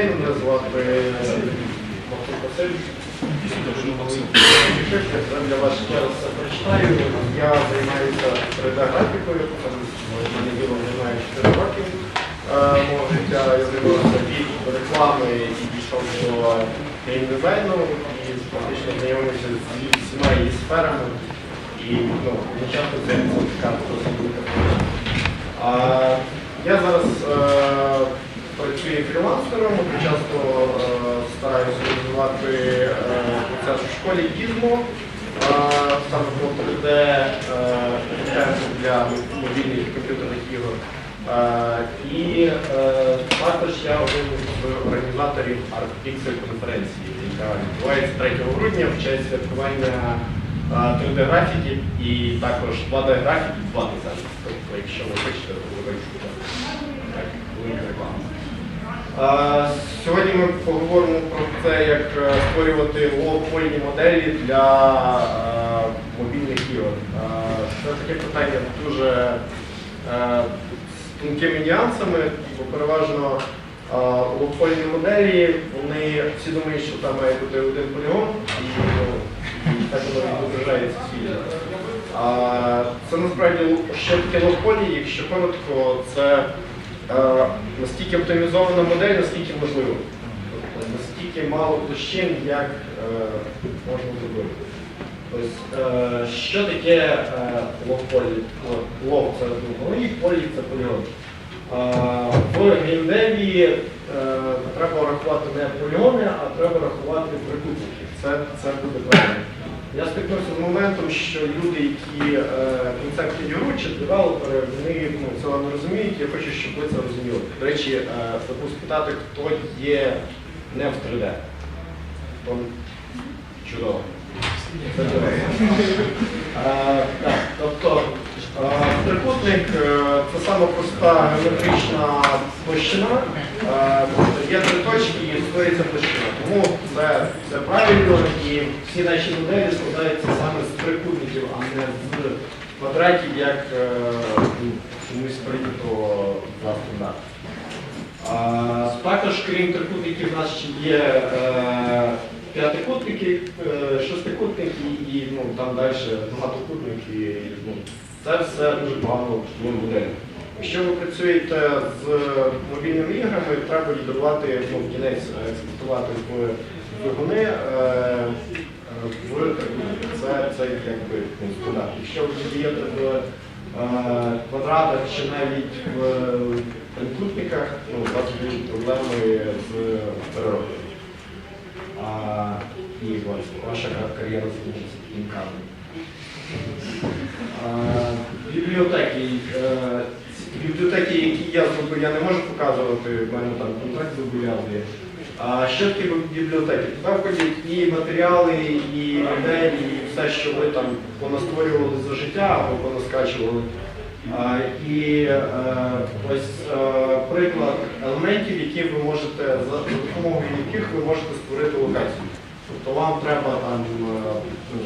Мене звати Максим Василь. Я для вас ще раз прочитаю. Я займаюся 3D-графікою, там в мене діло займає 4 роки е. Я займався від реклами і дійшов до геймдизайну і фактично знайомився з всіма її сферами. І ну, часто це така досить. А Я зараз е, працюю фрілансером, часто е, стараюся розвивати е, процес у школі е, саме про 3D е, для мобільних комп'ютерних ігор. І також я один з організаторів ArtPixel конференції, яка відбувається 3 грудня в честь святкування 3D-графіки і також 2D-графіки, 2 дизайн. Тобто, якщо ви хочете, то Сьогодні ми поговоримо про те, як е, створювати лоу-польні моделі для е, мобільних ігор. Це таке питання дуже е, з тонкими нюансами, бо переважно е, лоу-польні моделі, вони всі думають, що там має бути один полігон, і, ну, так воно відображається світло. Це насправді що таке лоу-полі, якщо коротко, це настільки оптимізована модель, наскільки можливо. Тобто настільки мало площин, як е, можна зробити. Е, що таке е, лов-полі? От, Лов це ну, полі, це полігон. Е, в геймдеві е, треба рахувати не полігони, а треба рахувати трикутники. Це, це буде правильно. Я стикнувся з моментом, що люди, які е, концепти ігру чи девелопери, вони ну, цього не розуміють. Я хочу, щоб ви це розуміли. До речі, е, забув спитати, хто є не в 3D. То чудово. Е, тобто трикутник е, це саме проста геометрична площина. Е, Є три точки і створюється площина. Тому це, це правильно і всі наші моделі складаються саме з трикутників, а не з квадратів, як е, ну, комусь прийнято за стандарт. Також, крім трикутників, в нас ще є е, п'ятикутники, е, шестикутники і ну, там далі багатокутники. Ну, це все дуже погано в моделі. Якщо ви працюєте з мобільними іграми, треба віддавати ну, в кінець е, експортувати в двигуни е, е, в. Це, це якби стандарт. Якщо ви додаєте в квадратах чи навіть в трикутниках, ну, у вас будуть проблеми з переробкою. І ваша кар'єра закінчиться таким камнем. Бібліотеки. Е, Бібліотеки, які я зробив, я не можу показувати, в мене там контракт зобов'язує. А що таке бібліотеки? Туди входять і матеріали, і моделі, і все, що ви там понастворювали за життя або понаскачували. А, І е, ось е, приклад елементів, які ви можете, за допомогою яких ви можете створити локацію. Тобто вам треба там, е, ну,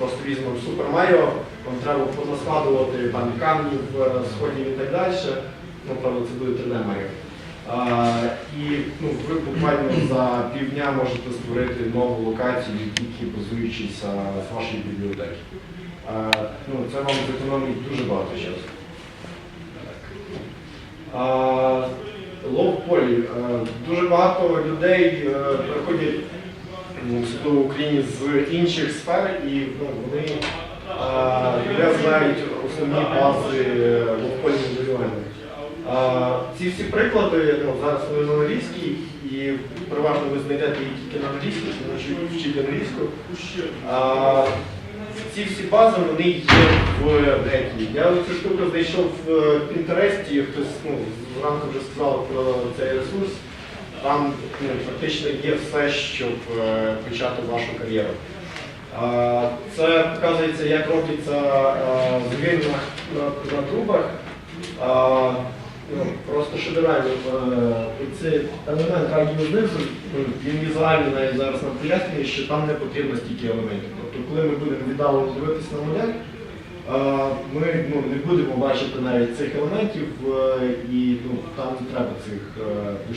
просто візьмемо Супер Маріо, вам треба понаскладувати там камні е, і так далі. Ну, правда, це буде 3D Маріо. І ну, ви буквально за півдня можете створити нову локацію, тільки базуючись з вашої бібліотеки. Ну, це вам зекономить дуже багато часу. Лов полі. Е, Дуже багато людей е, приходять ну, Україні з інших сфер і ну, вони не знають основні бази моделювання. А, Ці всі приклади ну, зараз вони на англійській і переважно ви знайдете їх тільки на англійській, тому що вчить англійську. Ці всі бази вони є в деякій. Я цю штуку знайшов в Пінтересті, хтось ну, зранку вже сказав про цей ресурс. Там ну, фактично є все, щоб е, почати вашу кар'єру. Це показується, як робиться е, звір на, на, трубах. Ну, просто шедеврально. Е, Цей елемент радіознизу, він візуально навіть зараз нам пояснює, що там не потрібно стільки елементів. Тобто, коли ми будемо віддалено дивитися на модель, ми ну, не будемо бачити навіть цих елементів і ну, там не треба цих. А,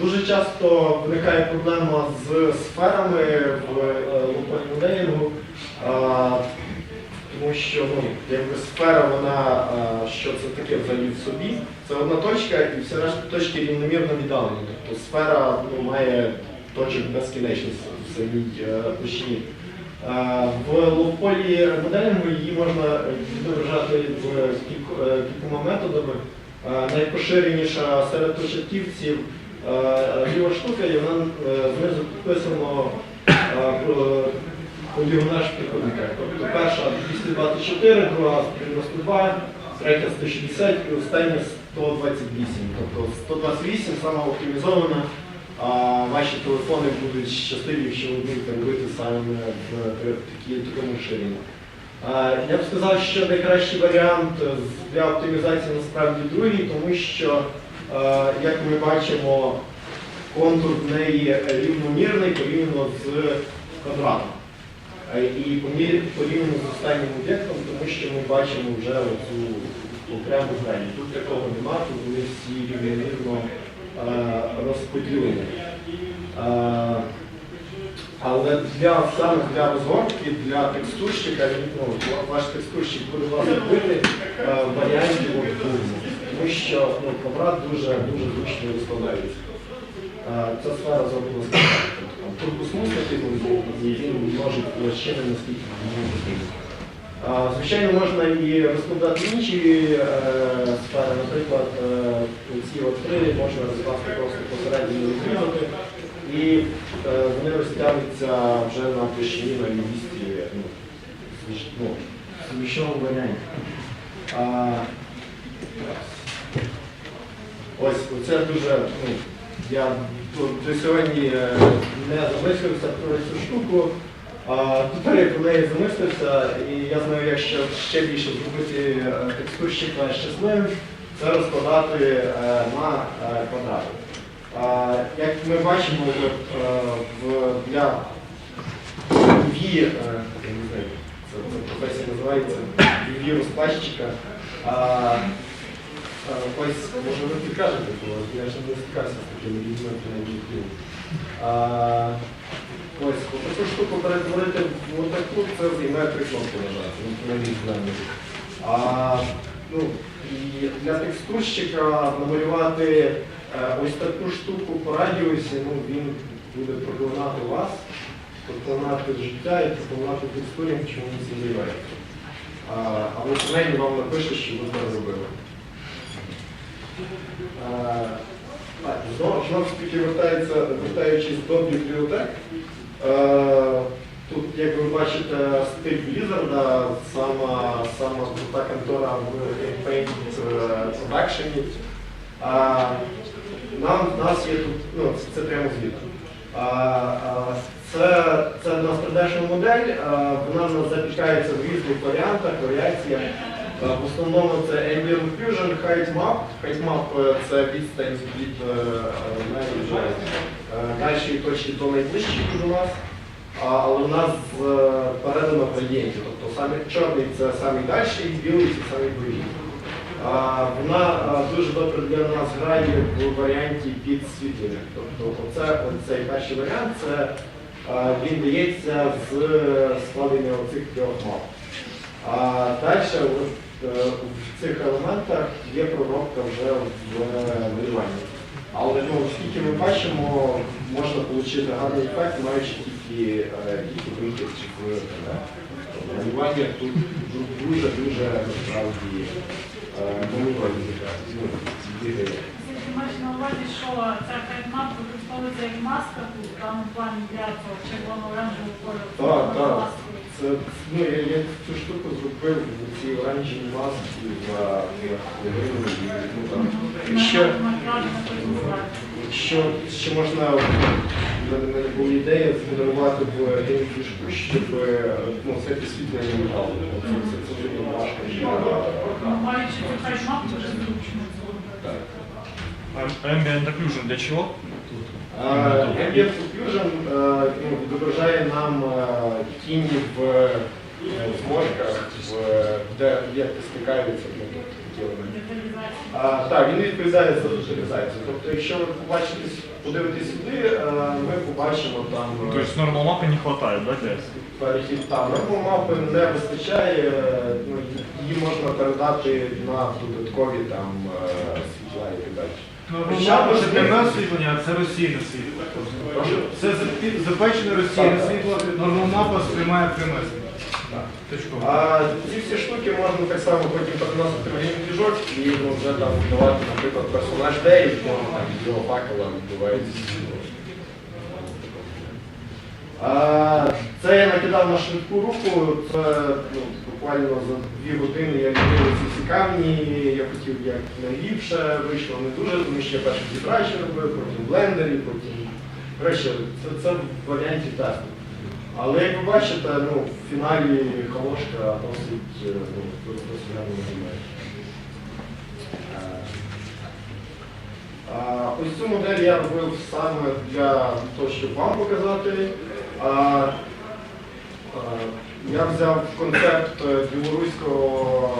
Дуже часто виникає проблема з сферами в е, моделінгу, тому що ну, якби сфера, вона що це таке взагалі в собі, це одна точка і всі решта точки рівномірно віддалені. Тобто сфера ну, має точок безкінечність в самій е, площині. Е, В лоу-полі моделінгу її можна відображати е, кількома методами. Е, Найпоширеніша серед початківців е, ліва штука, і вона е, знизу про полігонаж прикладника. Тобто перша 224, друга 92, третя 160 і остання 128. Тобто 128 саме оптимізована. А ваші телефони будуть щасливі, якщо ви будете робити саме в такому ширині. Я б сказав, що найкращий варіант для оптимізації насправді другий, тому що, як ми бачимо, контур в неї рівномірний порівняно з квадратом. І порівняно з останнім об'єктом, тому що ми бачимо вже оцю окрему грань. Тут такого нема, тут вони всі рівномірно розподілені. Е, але для саме для розгортки, для текстурщика, ну, ваш текстурщик буде вас робити е, варіантів от тому що ну, квадрат дуже дуже зручно розкладається. Е, Ця сфера зроблена з квадрату. Тобто, і він множить площини наскільки потрібно. Звичайно, можна і розкладати інші е, сфери, наприклад, е, ці от можна розкласти просто відрізати, і е, вони розтягнуться вже на площині на 200, ну, ну, звичному варіанті. Ось це дуже, ну, я до, сьогодні е, не замислився про цю штуку. А тепер я про замислився, і я знаю, як ще, ще більше зробити е, текстурщика щасливим, це розкладати е, на е, квадрати. Як ми бачимо, е, в, для UV, е, я не знаю, це, професія називається UV розкладчика. Е, Ось, може ви підкажете, бо я ще не стикався з такими людьми, принаймні фільм. Ось, таку штуку перетворити в отаку, це займе три кнопки нажати, ну, принаймні в ну, і для текстурщика намалювати ось таку штуку по радіусі, ну, він буде проклинати вас, проклинати життя і проклинати текстурі, чому це займається. А, але принаймні вам напише, що ви це зробили. Е, знову ж таки вертаючись до бібліотек. Е, Тут, як ви бачите, стиль Blizzard, сама, сама крута контора в Paint Production. Нам, нас є тут, ну, це, прямо звідти. Це, це в нас 3D модель, вона нас запікається в різних варіантах, варіаціях. Е, В основному це Ambient Fusion, Height Map. Height е, це відстань від е, найдальшої точки до найближчої до нас. Але в нас е, передано градієнті. Тобто саме чорний це найдальший, білий це найближчий. А, Вона дуже добре для нас грає в варіанті підсвітлення. Тобто оце, оцей перший варіант це він дається з складення оцих трьох мап. А далі е, в цих елементах є проробка вже в малюванні. Але ну, оскільки ми бачимо, можна отримати гарний ефект, маючи тільки, е, вихід в 3D. Тобто Малювання тут дуже-дуже насправді маєш на увазі, що ця кайтмап використовується як маска тут, в даному плані для цього червоно-оранжевого кольору. Так, так. Це, ну, я, я цю штуку зробив в цій оранжевій масці за хвилину. Ну, там, На- ще, ще, ще можна, в мене була ідея згенерувати в геймфішку, щоб е, ну, це підсвітлення металу. Це, це, це дуже важко. Маючи цю кайтмап, дуже зручно. Так. Ambient occlusion для чого? Е, Ambient Fusion е, ну, відображає нам е, тіні в е, зморках, де об'єкти стикаються. ну, тобто такі елементи. Деталізація. А, так, він відповідає за деталізацію. Тобто, якщо ви побачите, подивитесь сюди, е, ми побачимо там е, То есть нормал мапы не хватает, да, для этого? перехід там. Норму мапи не вистачає, е, ну, її можна передати на додаткові там е, світла і так далі. Мапа це пряме освітлення, а це розсійне світло. Прошу? Це запечене розсійне світло, нормомапа сприймає пряме світло. Так. Точково. А ці всі штуки можна так само потім переносити в геймдвіжок і ну, вже там давати, наприклад, персонаж де і ну, там від факела відбувається. Це я накидав на швидку руку. Це ну, буквально за дві години я відкрив ці всі камні. Я хотів як найліпше, вийшло не дуже, тому що я перший зібрач робив, потім блендері, потім. Коротше, це, це в варіанті тесту. Але як ви бачите, ну, в фіналі холошка досить е, ну, досить виглядає. Е, Ось цю модель я робив саме для того, щоб вам показати. А, Я взяв концепт е, білоруського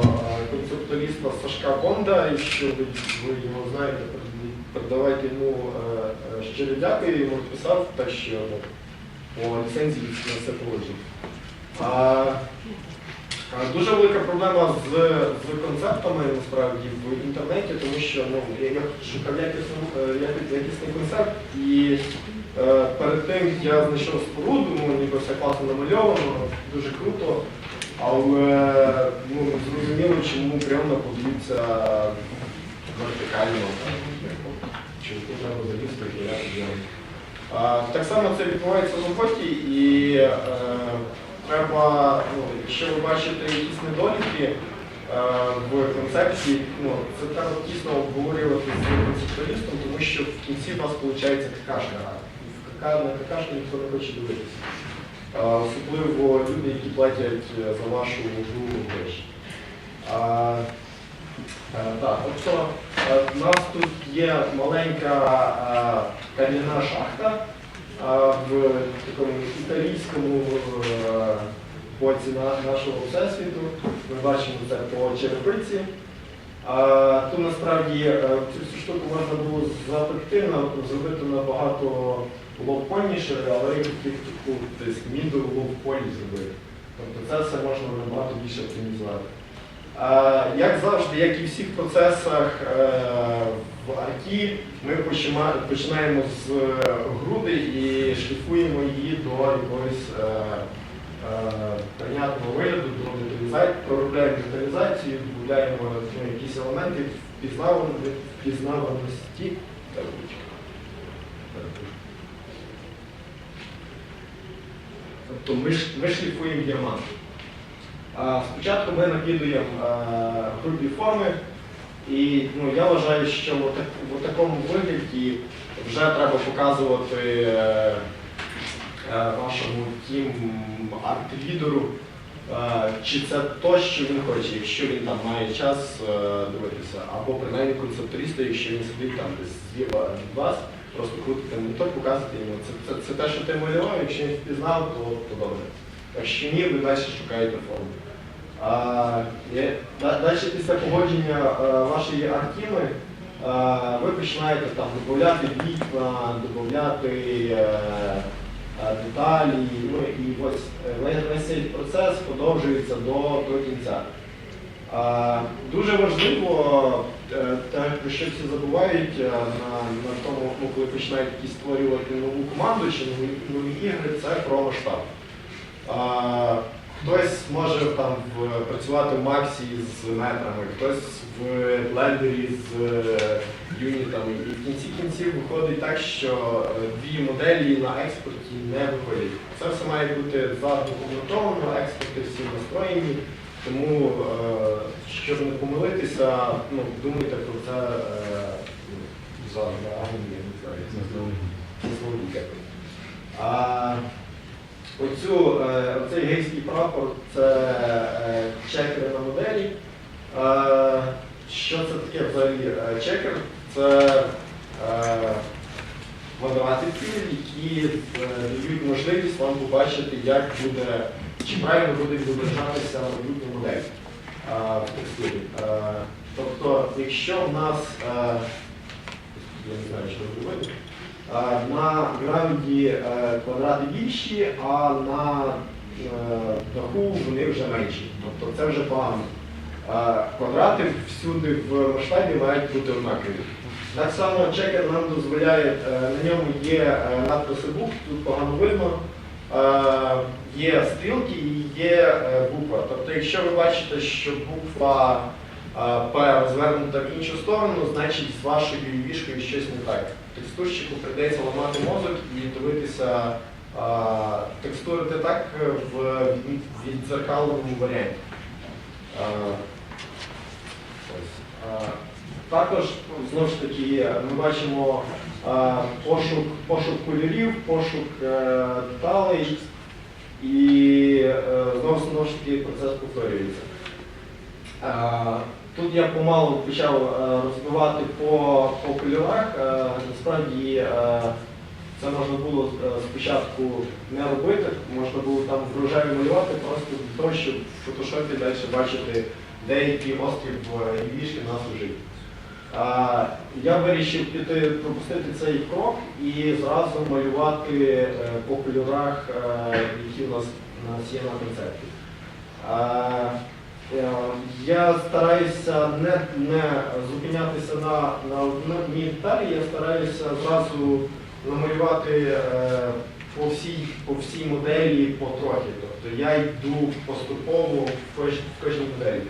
концептуаліста Сашка Бонда, якщо ви, ви його знаєте, передавайте йому щиро дякую, він писав те, що по ліцензії на це а, Дуже велика проблема з, з концептами насправді в інтернеті, тому що ну, я, шукав е, якісний концепт і е, перед тим я знайшов споруду, ну ніби все класно намальовано, дуже круто, але ну, зрозуміло, чому прямо подаються вертикально. Тут треба залізти я Так само це відбувається в роботі і е, треба, ну, якщо ви бачите якісь недоліки е, в концепції, ну, це треба тісно обговорювати з концептуалістом, тому що в кінці у вас виходить какашка. Кака- На какашку ніхто не хоче дивитися. Особливо люди, які платять е, за вашу гру гроші. Тобто е, в нас тут є маленька е, кам'яна шахта е, в такому італійському е, боці нашого всесвіту. Ми бачимо це по черепиці. Тут насправді е, цю штуку можна було запекти, зробити набагато ловпольніше, але я хотів таку десь міду ловполі зробити. Тобто це все можна набагато більше оптимізувати. Е, Як завжди, як і в всіх процесах е, в арті, ми починаємо з е, груди і шліфуємо її до якогось прийнятного вигляду, проробляємо деталізацію, додаємо якісь елементи впізнаваності. Так, ручка. Тобто ми шліфуємо діамант. Спочатку ми накидуємо грубі форми, і ну, я вважаю, що в, так, в такому вигляді вже треба показувати е, е, вашому арт-лідеру, е, чи це то, що він хоче, якщо він там має час дивитися, або принаймні концептуаліста, якщо він сидить там десь зліва від вас, просто крутити монітор, показувати йому. Це, це, це те, що ти малював, якщо він впізнав, то, добре. Якщо ні, ви далі шукаєте форму. Далі після погодження вашої артіми е, ви починаєте там додати вікна, додати е, е, деталі. Ну, і ось е, весь- цей процес продовжується до, до кінця. Дуже важливо, те, про що всі забувають на, на тому, ну, коли починають якісь створювати нову команду чи нові, нові ігри, це про масштаб. А, Хтось може там працювати в Максі з метрами, хтось в блендері з е, юнітами. І в кінці кінців виходить так, що е, дві моделі на експорті не виходять. Це все має бути задокументовано, експорти всі настроєні. Тому, е, щоб не помилитися, ну, думайте про це е, ну, Оцю, е, оцей гейський прапор це е, чекери на моделі. Е, Що це таке взагалі? Чекер це е, квадратики, які дають можливість вам побачити, як буде, чи правильно буде відображатися майбутня модель в текстурі. Тобто, якщо в нас, я не знаю, що е, на граунді е, квадрати більші, а на е, даху вони вже менші. Тобто це вже погано. Е, Квадрати всюди в масштабі мають бути однакові. Так само чекер нам дозволяє, е, на ньому є е, надписи букв, тут погано видно. Е, Є стрілки і є е, буква. Тобто, якщо ви бачите, що буква е, П розвернута в іншу сторону, значить з вашою вішкою щось не так. Текстурщику прийдеться ламати мозок і дивитися, е, текстурити так в віддзеркаленому варіанті. Е. Е, Також, знову ж таки, ми бачимо е, пошук, пошук кольорів, пошук е, деталей, і е, знову, знову ж таки процес повторюється. Тут я помалу почав е, розбивати по, по кольорах. Е, Насправді е, це можна було спочатку не робити, можна було там в рожеві малювати, просто для того, щоб в фотошопі далі бачити, де який острів е, вішки в нас лежить. А, Я вирішив піти пропустити цей крок і зразу малювати по кольорах, які у нас, у нас є на концепті. Е, Я стараюся не, не зупинятися на, на одній деталі, я стараюся зразу намалювати е, по всій, по всій моделі потрохи. Тобто я йду поступово в в кожній моделі.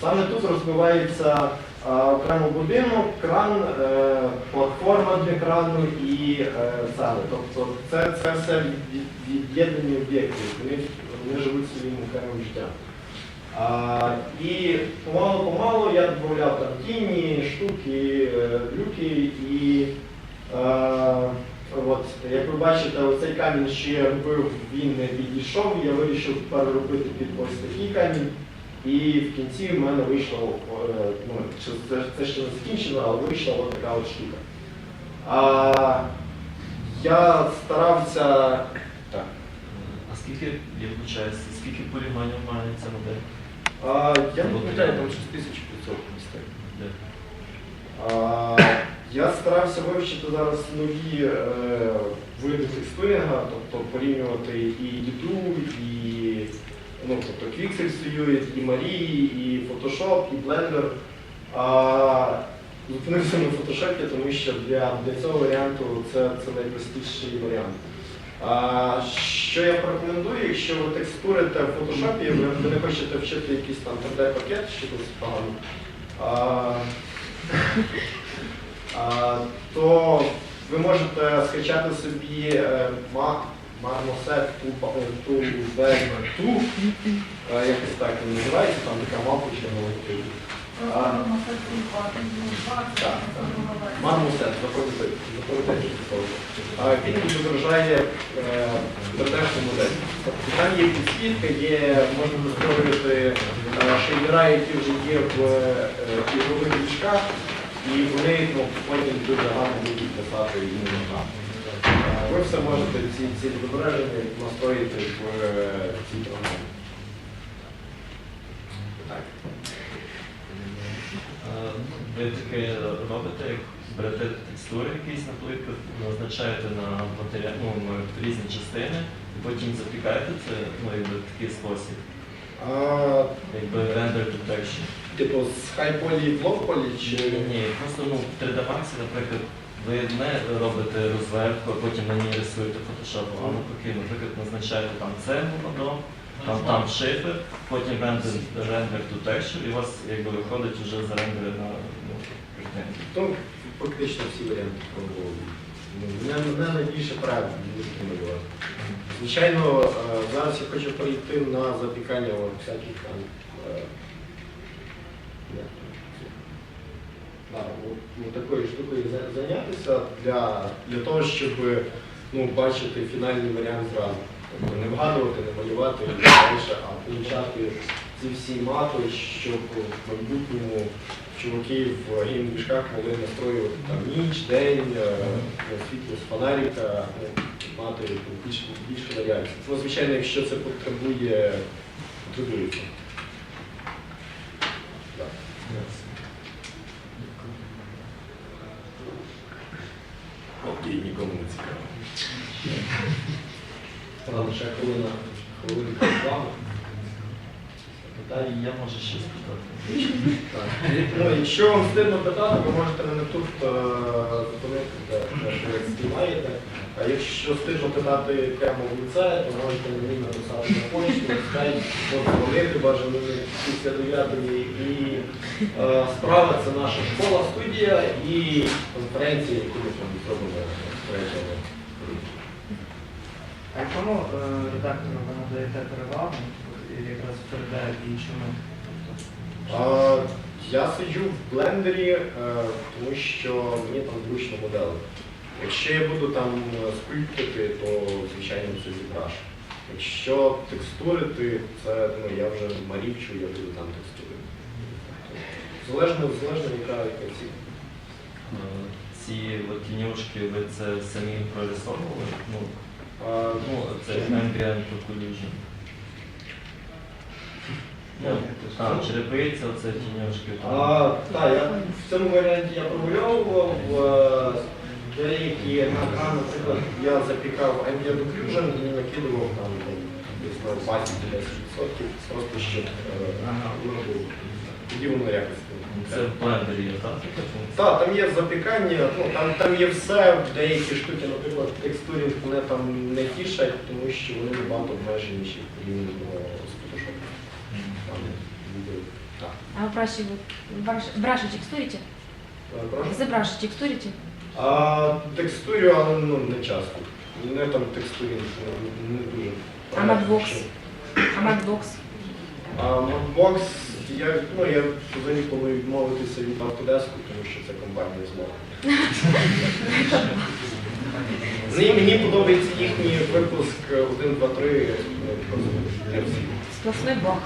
Саме тут розбивається е, окремо будинок, кран, е, платформа для крану і е, зали. Тобто це, це все від- від'єднані об'єкти, вони, вони живуть своїм окремим життям. А, і помалу-помалу я додавав там тіні, штуки, е, люки і е, от, як ви бачите, оцей камінь, що я робив, він не підійшов, я вирішив тепер робити під ось такий камінь. І в кінці в мене вийшло, е, ну, це, це ще не закінчено, але вийшла от така от штука. А, я старався. Так. А скільки, я вибачаюсь, скільки полігонів має ця модель? А, я не пам'ятаю, там щось 1500 містей. Я старався вивчити зараз нові е, види текстурінга, тобто порівнювати і Діду, і ну, тобто Quixel Studio, і Марії, і Photoshop, і Blender. А, зупинився на Photoshop, тому що для, для цього варіанту це, це найпростіший варіант. А, що я порекомендую, якщо ви текстурите в Photoshop, ви, не хочете вчити якийсь там 3D-пакет, що досить погано. А, а, то ви можете скачати собі е, Marmoset ту, ту, ту, е, якось так він називається, там така мапочка на запам'ятайте, запам'ятайте це Він відображає е, 3D-шну модель. Там є підсвітка, є, можна настроювати е, шейдера, які вже є в е, ігрових ліжках, і вони ну, потім дуже гарно будуть писати іменно там. Ви все можете ці, відображення настроїти в цій програмі. Так. А, Ви таке робите, як берете текстури якісь, наприклад, назначаєте на матеріал, ну, на різні частини, і потім запікаєте це ну, якби в такий спосіб, А, якби texture. Типу з хай-полі і лоу-полі чи. Ні, ні, просто ну, в 3D Max, наприклад, ви не робите розверху, а потім на ній рисуєте фотошопом, а навпаки, наприклад, назначаєте там цегу одно, там, там шифер, потім рендер, рендер to texture, і у вас якби виходить вже зарендерена ну, картинка. То фактично всі варіанти пробували. Ну, Не, не найбільше правильно малювати. Звичайно, е, зараз я хочу перейти на запікання всяких там. е, да, от, от такою штукою зайнятися для, для того, щоб ну, бачити фінальний варіант зразу. Тобто не вгадувати, не малювати а помічати ці всі мати, щоб в майбутньому чуваки в геймдвіжках могли настроювати там ніч, день, е, світло з фонарика, ну, мати більше, більше варіацій. Ну, звичайно, якщо це потребує, потребується. Так. Ладно, ще хвилина, хвилинка реклами. Далі я можу ще спитати. Ну, якщо вам стидно питати, ви можете мене тут е, зупинити, де ви знімаєте. А якщо стидно питати прямо в лице, то можете мені написати на почту, скайп, подзвонити, бажано після 9 І е, справа це наша школа, студія і конференції, які ми там зробимо речами. А якому е, редактору ви надаєте перевагу і якраз передає іншому? А, я сиджу в блендері, е, тому що мені там зручно модели. Якщо я буду там е, скульптити, то звичайно це зібраш. Якщо текстурити, це ну, я вже марівчу, я буду там текстурити. Залежно, залежно яка. Е, Ці от тіньошки ви це самі прорисовували? Ну, ну це ambient occlusion. Ну, а, черепиця, оце тіньошки. А, так, я в цьому варіанті я прогульовував е, деякі на наприклад, я запікав ambient occlusion і накидував там десь на 20 10%, просто щоб воно було. Тоді воно якось. Це в блендері є, так? Так, там є запікання, ну, там, там є все, деякі штуки, наприклад, текстурінг мене там не тішать, тому що вони набагато обмеженіші порівняно з Photoshop. Там буде. Так. А вы браши, браш, браши текстурите? Е, прошу? За браши текстурите? А текстурю, але ну, не часто. Не там текстурінг не, не дуже. А Madbox? А Макбокс? А Макбокс, я, ну, я взагалі планую відмовитися від Autodesk, тому що це компанія змога. Мені, мені подобається їхній випуск 1, 2, 3, ну, просто для всіх. Сплошной бог.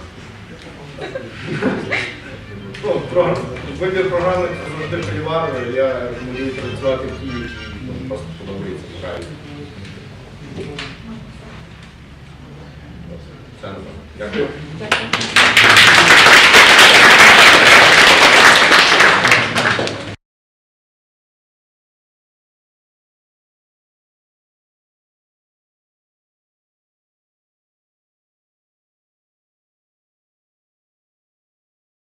Ну, програм... Вибір програми це завжди холиварно, я можу працювати ті, які ну, просто подобаються, нравиться. Це напевно. Дякую.